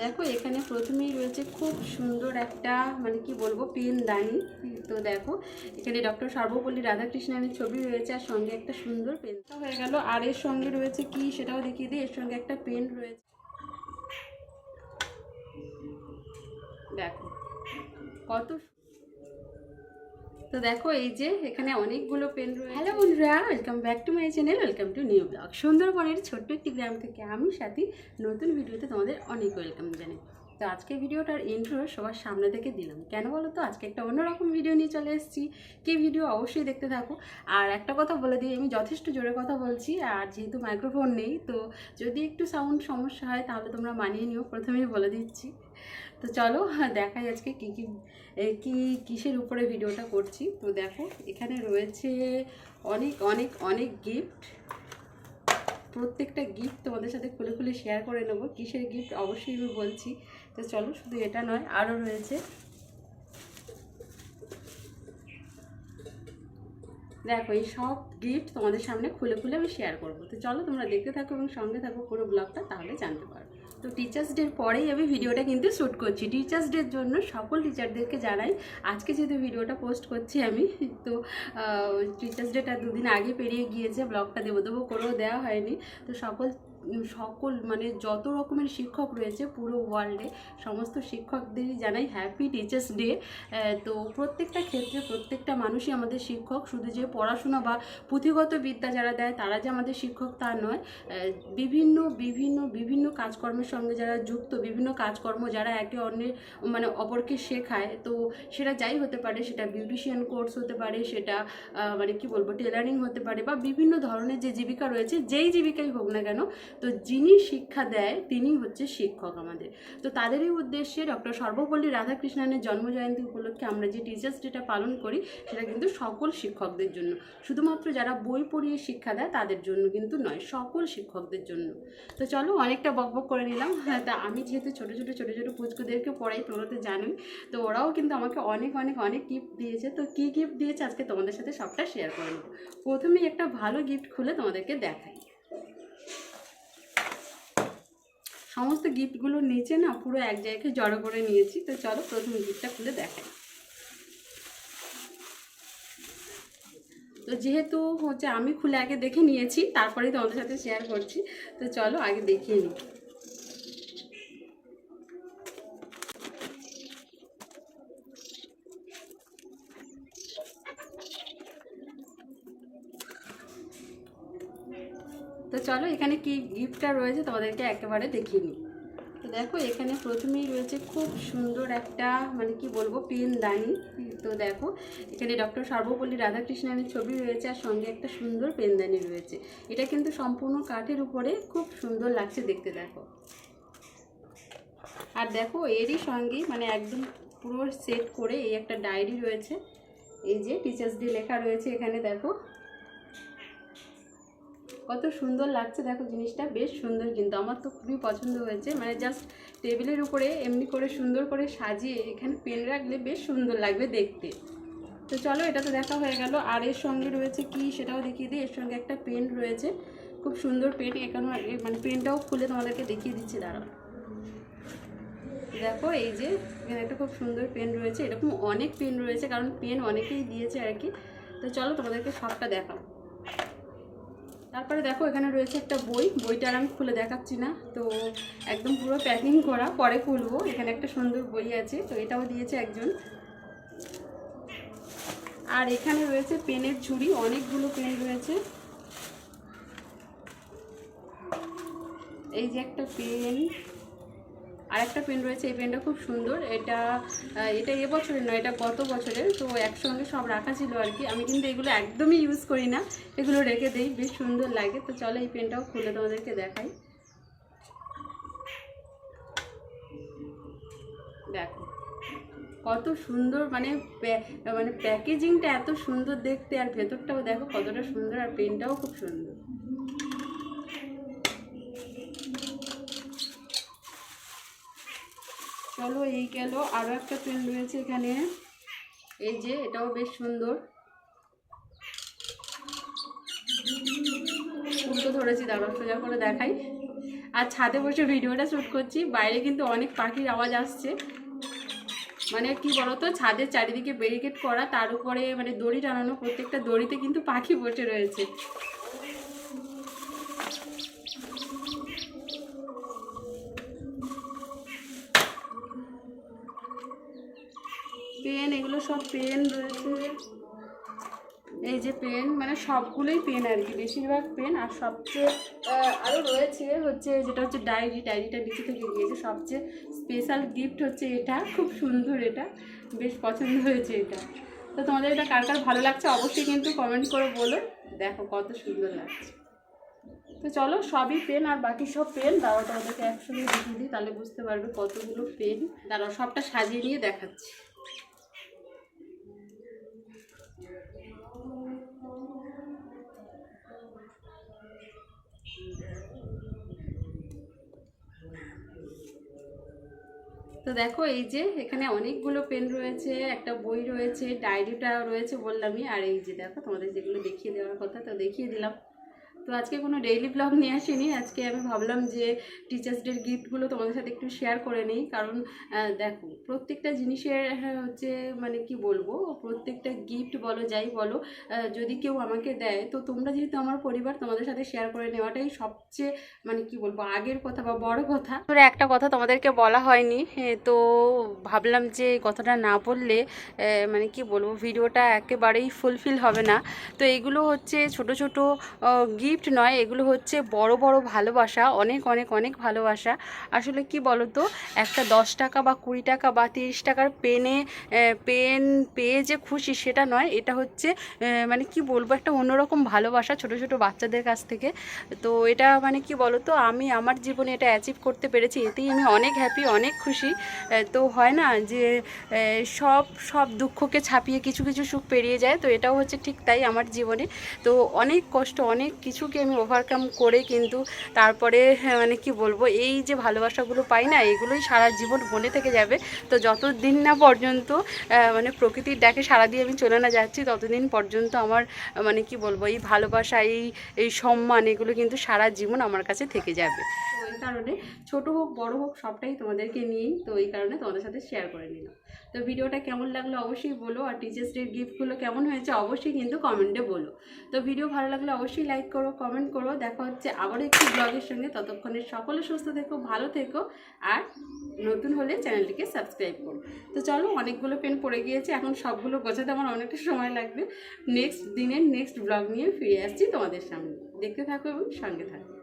দেখো, এখানে প্রথমেই রয়েছে খুব সুন্দর একটা মানে কি বলব, পেন দানি। তো দেখো, এখানে ডক্টর সর্বপল্লী রাধাকৃষ্ণের ছবি রয়েছে, আর সঙ্গে একটা সুন্দর পেন হয়ে গেল। আর এর সঙ্গে রয়েছে কি সেটাও দেখিয়ে দিই, এর সঙ্গে একটা পেন রয়েছে। দেখো, কত তো দেখো এই যে এখানে অনেকগুলো পেন রয়েছে। হ্যালো বন্ধুরা welcome back to my channel welcome to new blog সুন্দরবনের ছোট্ট একটি গ্রাম থেকে আমি সাথী। নতুন ভিডিওতে তোমাদের অনেক ওয়েলকাম জানাই। তো আজকে ভিডিওটার ইন্ট্রো সবার সামনে থেকে দিলাম। কেন বলো তো? আজকে একটা অন্যরকম ভিডিও নিয়ে চলে এসেছি। কি ভিডিও অবশ্যই দেখতে থাকো। আর একটা কথা বলে দিই, আমি যথেষ্ট জোরে কথা বলছি, আর যেহেতু মাইক্রোফোন নেই, তো যদি একটু সাউন্ড সমস্যা হয়, তাহলে তোমরা মানিয়ে নিও, প্রথমেই বলে দিচ্ছি। তো চলো, দেখাই আজকে কী কী কি কিসের উপরে ভিডিওটা করছি। তো দেখো, এখানে রয়েছে অনেক অনেক অনেক গিফট প্রত্যেকটা গিফট তোমাদের সাথে খুলে খুলে শেয়ার করে নেব। কিসের গিফট অবশ্যই আমি বলছি। তো চলো, শুধু এটা নয় আরও রয়েছে। দেখো, এই সব গিফট তোমাদের সামনে খুলে খুলে আমি শেয়ার করব। তো চলো, তোমরা দেখতে থাকো এবং সঙ্গে থাকো পুরো ব্লগটা তাহলে জানতে পারো তো টিচার্স ডের পরেই আমি ভিডিওটা কিন্তু শ্যুট করছি। টিচার্স ডের জন্য সকল টিচারদেরকে জানাই, আজকে যেহেতু ভিডিওটা পোস্ট করছি আমি, তো টিচার্স ডেটা দুদিন আগে পেরিয়ে গিয়েছে ব্লগটা দেবো দেবো করেও দেওয়া হয়নি। তো সকল সকল মানে যত রকমের শিক্ষক রয়েছে পুরো ওয়ার্ল্ডে সমস্ত শিক্ষকদেরই জানাই হ্যাপি টিচার্স ডে তো প্রত্যেকটা ক্ষেত্রে প্রত্যেকটা মানুষই আমাদের শিক্ষক, শুধু যে পড়াশোনা বা পুঁথিগত বিদ্যা যারা দেয়, তারা যে আমাদের শিক্ষক তা নয়। বিভিন্ন বিভিন্ন বিভিন্ন কাজকর্মের সঙ্গে যারা যুক্ত, বিভিন্ন কাজকর্ম যারা একে অন্যের মানে অপরকে শেখায়, তো সেটা যাই হতে পারে, সেটা বিউটিশিয়ান কোর্স হতে পারে, সেটা মানে কি বলব টেলারিং হতে পারে বা বিভিন্ন ধরনের যে জীবিকা রয়েছে, যেই জীবিকাই হোক না কেন তো যিনি শিক্ষা দেয়, তিনি হচ্ছে শিক্ষক আমাদের। তো তাদেরই উদ্দেশ্যে ডক্টর সর্বপল্লী রাধাকৃষ্ণনের জন্মজয়ন্তী উপলক্ষে আমরা যে টিচার্স ডেটা পালন করি, সেটা কিন্তু সকল শিক্ষকদের জন্য। শুধুমাত্র যারা বই পড়িয়ে শিক্ষা দেয়, তাদের জন্য কিন্তু নয়, সকল শিক্ষকদের জন্য। তো চলো অনেকটা বকবক করে নিলাম। হ্যাঁ তা আমি যেহেতু ছোটো ছোটো ছোটো ছোটো পুচকুদেরকে পড়াই তোমরা তো জানোই। তো ওরাও কিন্তু আমাকে অনেক অনেক অনেক গিফট দিয়েছে। তো কী গিফট দিয়েছে আজকে তোমাদের সাথে সবটা শেয়ার করে নেব। প্রথমেই একটা ভালো গিফট খুলে তোমাদেরকে দেখাই। সমস্ত গিফটগুলো নিচে না পুরো এক জায়গায় জড়ো করে নিয়েছি। তো চলো প্রথম গিফটটা খুলে দেখাই। তো যেহেতু হচ্ছে আমি খুলে আগে দেখে নিয়েছি, তারপরেই তোমাদের সাথে শেয়ার করছি। তো চলো আগে দেখিয়ে নিই। তো চলো এখানে কি গিফটটা রয়েছে তোমাদেরকে একেবারে দেখিয়ে নিই। তো দেখো, এখানে প্রথমেই রয়েছে খুব সুন্দর একটা মানে কি বলব, পেন দানি। তো দেখো, এখানে ডক্টর সর্বপল্লী রাধাকৃষ্ণনের ছবি রয়েছে আর সঙ্গে একটা সুন্দর পেনদানি রয়েছে। এটা কিন্তু সম্পূর্ণ কাঠের উপরে খুব সুন্দর লাগছে দেখতে, দেখো। আর দেখো, এরই সঙ্গে মানে একদম পুরো সেট করে এই একটা ডায়েরি রয়েছে। এই যে টিচার্স ডে লেখা রয়েছে এখানে, দেখো। কত সুন্দর লাগছে। দেখো জিনিসটা বেশ সুন্দর কিন্তু আমার তো খুবই পছন্দ হয়েছে। মানে জাস্ট টেবিলের উপরে এমনি করে সুন্দর করে সাজিয়ে এখানে পেন রাখলে বেশ সুন্দর লাগবে দেখতে। তো চলো এটা তো দেখা হয়ে গেল। আর এর সঙ্গে রয়েছে কি সেটাও দেখিয়ে দিই। এর সঙ্গে একটা পেন রয়েছে। খুব সুন্দর পেন এখানে মানে পেনটাও খুলে তোমাদেরকে দেখিয়ে দিচ্ছি, দাঁড়াও। দেখো এই যে, এখানে একটা খুব সুন্দর পেন রয়েছে। এরকম অনেক পেন রয়েছে, কারণ পেন অনেকেই দিয়েছে আর কি। তো চলো তোমাদেরকে সবটা দেখাও। তারপরে দেখো, এখানে রয়েছে একটা বই। বইটা আর আমি খুলে দেখাচ্ছি না। তো একদম পুরো প্যাকিং করা, পরে খুলবো। এখানে একটা সুন্দর বই আছে, তো এটাও দিয়েছে একজন। আর এখানে রয়েছে পেনের ঝুড়ি, অনেকগুলো পেন রয়েছে। এই যে একটা পেন। আর একটা পেন রয়েছে, এই পেনটা খুব সুন্দর। এটা এটা এবছরের নয়, এটা গত বছরের। তো একসঙ্গে সব রাখা ছিল আর কি। আমি কিন্তু এগুলো একদমই ইউজ করি না। এগুলো রেখে দিই, বেশ সুন্দর লাগে। তো চলো এই পেনটাও খুলে তোমাদেরকে দেখাই। দেখো, কত সুন্দর মানে মানে প্যাকেজিংটা এত সুন্দর দেখতে আর ভেতরটাও দেখো কতটা সুন্দর আর পেনটাও খুব সুন্দর। চলো, এই গেল। আরও একটা পেন রয়েছে এখানে। এই যে, এটাও বেশ সুন্দর। উল্টো ধরেছি, দাঁড়াও, সোজা করে দেখাই। আর ছাদে বসে ভিডিওটা শ্যুট করছি। বাইরে কিন্তু অনেক পাখির আওয়াজ আসছে। মানে কি বলতো, ছাদের চারিদিকে ব্যারিকেড করা, তার উপরে মানে দড়ি টানানো, প্রত্যেকটা দড়িতে কিন্তু পাখি বসে রয়েছে। পেন, এগুলো সব পেন রয়েছে। এই যে পেন মানে সবগুলোই পেন আর কি, বেশিরভাগ পেন। আর সবচেয়ে আরও রয়েছে হচ্ছে, যেটা হচ্ছে ডায়েরি, ডায়েরিটা নিচে থেকে গিয়েছে। সবচেয়ে স্পেশাল গিফট হচ্ছে এটা, খুব সুন্দর এটা, বেশ পছন্দ হয়েছে এটা। তো তোমাদের এটা কার কার ভালো লাগছে অবশ্যই কিন্তু কমেন্ট করে বলো। দেখো কত সুন্দর লাগছে। তো চলো, সবই পেন আর বাকি সব পেন দাঁড়াও তোমাদেরকে একসঙ্গে দেখিয়ে দিই তাহলে বুঝতে পারবে কতগুলো পেন। দাঁড়াও, সবটা সাজিয়ে নিয়ে দেখাচ্ছি। তো দেখো এই যে এখানে অনেকগুলো পেন রয়েছে, একটা বই রয়েছে ডায়েরিটা রয়েছে বললামই। আর এই যে দেখো তোমাদের যেগুলো দেখিয়ে দেওয়ার কথা, তো দেখিয়ে দিলাম। তো আজকে কোনো ডেইলি ব্লগ নিয়ে আসিনি। আজকে আমি ভাবলাম যে টিচার্স ডের গিফটগুলো তোমাদের সাথে একটু শেয়ার করে নিই। কারণ দেখো প্রত্যেকটা জিনিসের হ্যাঁ, হচ্ছে মানে কি বলব প্রত্যেকটা গিফট বলো যাই বলো যদি কেউ আমাকে দেয় তো তোমরা যেহেতু আমার পরিবার তোমাদের সাথে শেয়ার করে নেওয়াটাই সবচেয়ে মানে কি বলব আগের কথা বা বড় কথা। তোর একটা কথা তোমাদেরকে বলা হয়নি তো ভাবলাম যে কথাটা না বললে মানে কি বলব ভিডিওটা একেবারেই ফুলফিল হবে না। তো এগুলো হচ্ছে ছোট ছোট গিফট নয়, এগুলো হচ্ছে বড় বড় ভালোবাসা, অনেক অনেক অনেক ভালোবাসা। আসলে কি বলতো, একটা দশ টাকা বা কুড়ি টাকা বা তিরিশ টাকার পেনে পেন পেয়ে যে খুশি সেটা নয়, এটা হচ্ছে মানে কি বলব, একটা অন্যরকম ভালোবাসা ছোট ছোট বাচ্চাদের কাছ থেকে। তো এটা মানে কি বলতো, আমি আমার জীবনে এটা অ্যাচিভ করতে পেরেছি, এতেই আমি অনেক হ্যাপি অনেক খুশি। তো হয় না যে সব সব দুঃখকে ছাপিয়ে কিছু কিছু সুখ পেরিয়ে যায়, তো এটাও হচ্ছে ঠিক তাই আমার জীবনে। তো অনেক কষ্ট, অনেক কিছুকে আমি ওভারকাম করে কিন্তু তারপরে হ্যাঁ, মানে কি বলব এই যে ভালোবাসাগুলো পাই না এগুলোই সারা জীবন মনে থেকে যাবে। তো যতদিন না পর্যন্ত মানে প্রকৃতির ডাকে সারা দিয়ে আমি চলে না যাচ্ছি ততদিন পর্যন্ত আমার মানে কি বলব এই ভালোবাসা এই এই সম্মান এগুলো কিন্তু সারা জীবন আমার কাছে থেকে যাবে। এই কারণে ছোট হোক, বড় হোক, সবটাই তোমাদেরকে নিয়েই তো এই কারণে তোমাদের সাথে শেয়ার করে নিলাম। তো ভিডিওটা কেমন লাগল অবশ্যই বলো, আর টিচার্স ডে গিফটগুলো কেমন হয়েছে অবশ্যই কিন্তু কমেন্টে বলো। তো ভিডিও ভালো লাগলে অবশ্যই লাইক করো কমেন্ট করো, দেখা হচ্ছে আবারও একটি ব্লগের সঙ্গে। ততক্ষণে সকলে সুস্থ থেকো, ভালো থেকো, আর নতুন হলে চ্যানেলটিকে সাবস্ক্রাইব করো। তো চলো, অনেকগুলো পেন পড়ে গিয়েছে, এখন সবগুলো গোছাতে আমার অনেকটা সময় লাগবে। নেক্সট দিনের নেক্সট ব্লগ নিয়ে ফিরে আসছি তোমাদের সামনে। দেখতে থাকো এবং সঙ্গে থাকো।